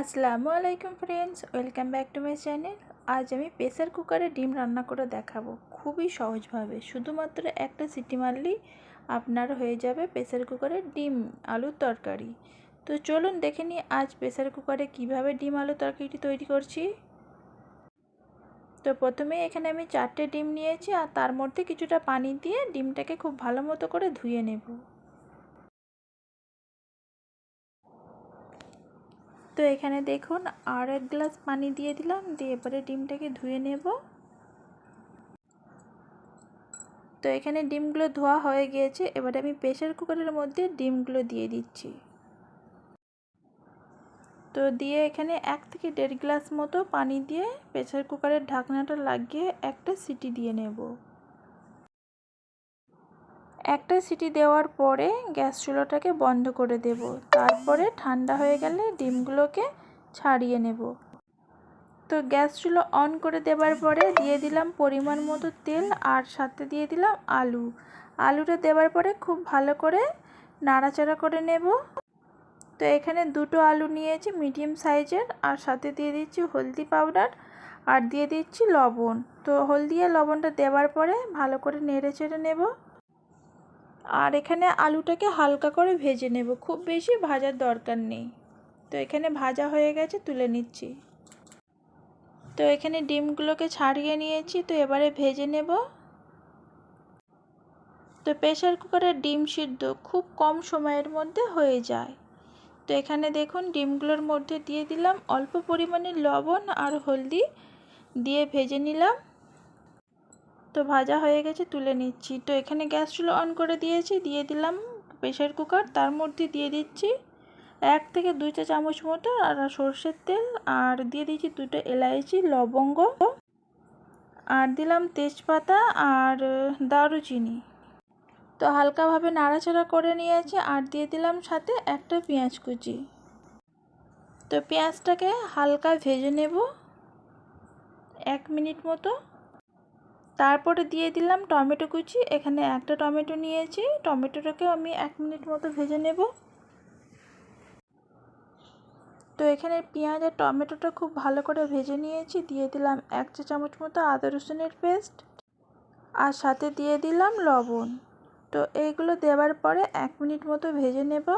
আসসালামু আলাইকুম friends welcome back to my channel আজ আমি প্রেসার কুকারে ডিম রান্না করে দেখাবো। খুবই সহজভাবে, শুধুমাত্র একটা সিটি মারলেই আপনার হয়ে যাবে প্রেসার কুকারে ডিম আলুর তরকারি। তো চলুন দেখে নিই আজ প্রেসার কুকারে কীভাবে ডিম আলুর তরকারিটি তৈরি করছি। তো প্রথমে এখানে আমি চারটে ডিম নিয়েছি আর তার মধ্যে কিছুটা পানি দিয়ে ডিমটাকে খুব ভালো মতো করে ধুয়ে নেব। তো এখানে দেখুন আর এক গ্লাস পানি দিয়ে দিলাম, দিয়ে এবারে ডিমটাকে ধুয়ে নেব। তো এখানে ডিমগুলো ধোয়া হয়ে গিয়েছে, এবারে আমি প্রেশার কুকারের মধ্যে ডিমগুলো দিয়ে দিচ্ছি। তো দিয়ে এখানে এক থেকে দেড় গ্লাস মতো পানি দিয়ে প্রেশার কুকারের ঢাকনাটা লাগিয়ে একটা সিটি দিয়ে নেব। একটা সিটি দেওয়ার পরে গ্যাস চুলোটাকে বন্ধ করে দেব। তারপরে ঠান্ডা হয়ে গেলে ডিমগুলোকে ছাড়িয়ে নেব। তো গ্যাস চুলো অন করে দেবার পরে দিয়ে দিলাম পরিমাণ মতো তেল আর সাথে দিয়ে দিলাম আলু। আলুটা দেওয়ার পরে খুব ভালো করে নাড়াচাড়া করে নেব। তো এখানে দুটো আলু নিয়েছি মিডিয়াম সাইজের আর সাথে দিয়ে দিচ্ছি হলদি পাউডার আর দিয়ে দিচ্ছি লবণ। তো হলদি আর লবণটা দেওয়ার পরে ভালো করে নেড়ে চেড়ে নেব। আর এখানে আলুটাকে হালকা করে ভেজে নেব। খুব বেশি ভাজার দরকার নেই। তো এখানে ভাজা হয়ে গেছে, তুলে নিচ্ছি। তো এখানে ডিমগুলোকে ছাড়িয়ে নিয়েছি, তো এবারে ভেজে নেব। তো প্রেশার কুকারের ডিম সিদ্ধ খুব কম সময়ের মধ্যে হয়ে যায়। তো এখানে দেখুন, ডিমগুলোর মধ্যে দিয়ে দিলাম অল্প পরিমাণে লবণ আর হলদি দিয়ে ভেজে নিলাম। তো ভাজা হয়ে গেছে, তুলে নিচ্ছি। তো এখানে গ্যাস চুলো অন করে দিয়েছি, দিয়ে দিলাম প্রেশার কুকার। তার মধ্যে দিয়ে দিচ্ছি এক থেকে দুই চা চামচ মতো আর সর্ষের তেল আর দিয়ে দিচ্ছি দুটো এলাইচি, লবঙ্গ আর দিলাম তেজপাতা আর দারুচিনি। তো হালকাভাবে নাড়াচাড়া করে নিয়েছি আর দিয়ে দিলাম সাথে একটা পেঁয়াজ কুচি। তো পেঁয়াজটাকে হালকা ভেজে নেব এক মিনিট মতো। তারপরে দিয়ে দিলাম টমেটো কুচি। এখানে একটা টমেটো নিয়েছি। টমেটোটাকে আমি এক মিনিট মতো ভেজে নেব। তো এখানে পেঁয়াজ আর টমেটোটা খুব ভালো করে ভেজে নিয়েছি। দিয়ে দিলাম এক চা চামচ মতো আদা রসুনের পেস্ট। আর সাথে দিয়ে দিলাম লবণ। তো এইগুলো দেওয়ার পরে এক মিনিট মতো ভেজে নেব।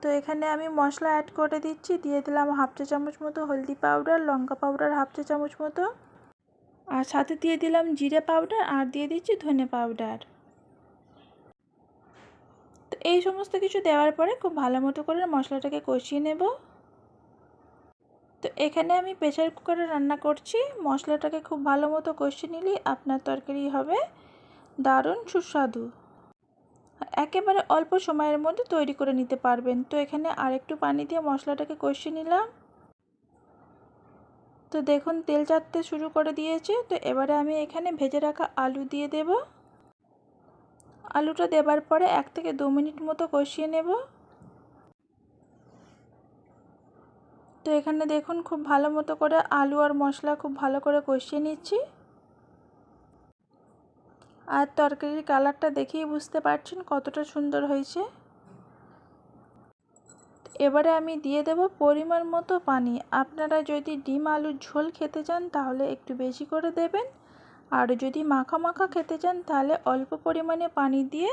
তো এখানে আমি মশলা অ্যাড করে দিচ্ছি। দিয়ে দিলাম হাফ চা চামচ মতো হলদি পাউডার লঙ্কা পাউডার হাফ চা চামচ মতো। আর সাথে দিয়ে দিলাম জিরে পাউডার আর দিয়ে দিচ্ছি ধনে পাউডার। তো এই সমস্ত কিছু দেওয়ার পরে খুব ভালো মতো করে মশলাটাকে কষিয়ে নেব। তো এখানে আমি প্রেশার কুকারে রান্না করছি। মশলাটাকে খুব ভালো মতো কষিয়ে নিলেই আপনার তরকারি হবে দারুণ সুস্বাদু। একেবারে অল্প সময়ের মধ্যে তৈরি করে নিতে পারবেন। তো এখানে আরেকটু পানি দিয়ে মশলাটাকে কষিয়ে নিলাম। তো দেখুন, তেল চাটতে শুরু করে দিয়েছে। তো এবারে আমি এখানে ভেজে রাখা আলু দিয়ে দেব। আলুটা দেবার পরে এক থেকে দু মিনিট মতো কষিয়ে নেব। তো এখানে দেখুন, খুব ভালো মতো করে আলু আর মশলা খুব ভালো করে কষিয়ে নিচ্ছি। আর তরকারির কালারটা দেখেই বুঝতে পারছেন কতটা সুন্দর হয়েছে। এবারে আমি দিয়ে দেব পরিমাণ মতো পানি। আপনারা যদি ডিম আলুর ঝোল খেতে চান, তাহলে একটু বেশি করে দেবেন। আর যদি মাখা মাখা খেতে চান, তাহলে অল্প পরিমাণে পানি দিয়ে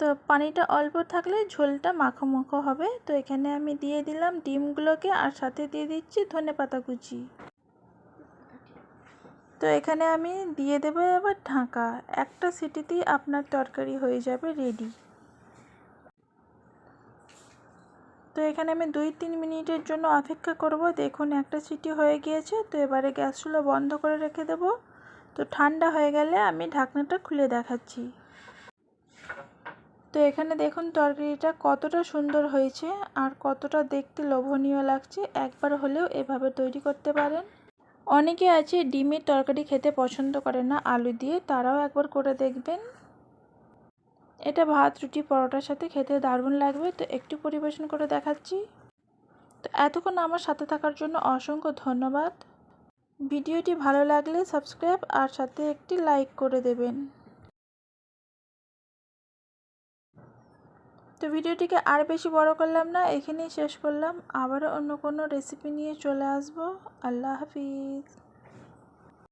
তো পানিটা অল্প থাকলে ঝোলটা মাখো মাখো হবে। তো এখানে আমি দিয়ে দিলাম ডিমগুলোকে আর সাথে দিয়ে দিচ্ছি ধনে পাতা কুচি। তো এখানে আমি দিয়ে দেবো এবার ঢাকা। একটা সিটিতেই আপনার তরকারি হয়ে যাবে রেডি। তো এখানে আমি দুই তিন মিনিটের জন্য অপেক্ষা করব। দেখুন, একটা সিটি হয়ে গিয়েছে, তো এবারে গ্যাস চুলো বন্ধ করে রেখে দেব। তো ঠান্ডা হয়ে গেলে আমি ঢাকনাটা খুলে দেখাচ্ছি। তো এখানে দেখুন, তরকারিটা কতটা সুন্দর হয়েছে আর কতটা দেখতে লোভনীয় লাগছে। একবার হলেও এভাবে তৈরি করতে পারেন। অনেকে আছে, ডিমের তরকারি খেতে পছন্দ করে না, আলু দিয়ে। তারাও একবার করে দেখবেন। এটা ভাত, রুটি, পরোটার সাথে খেতে দারুণ লাগবে। তো একটু পরিবেশন করে দেখাচ্ছি। তো এতক্ষণ আমার সাথে থাকার জন্য অসংখ্য ধন্যবাদ। ভিডিওটি ভালো লাগলে সাবস্ক্রাইব আর সাথে একটি লাইক করে দেবেন। তো ভিডিওটিকে আর বেশি বড় করলাম না, এখানেই শেষ করলাম। আবারও অন্য কোনো রেসিপি নিয়ে চলে আসব। আল্লাহ হাফিজ।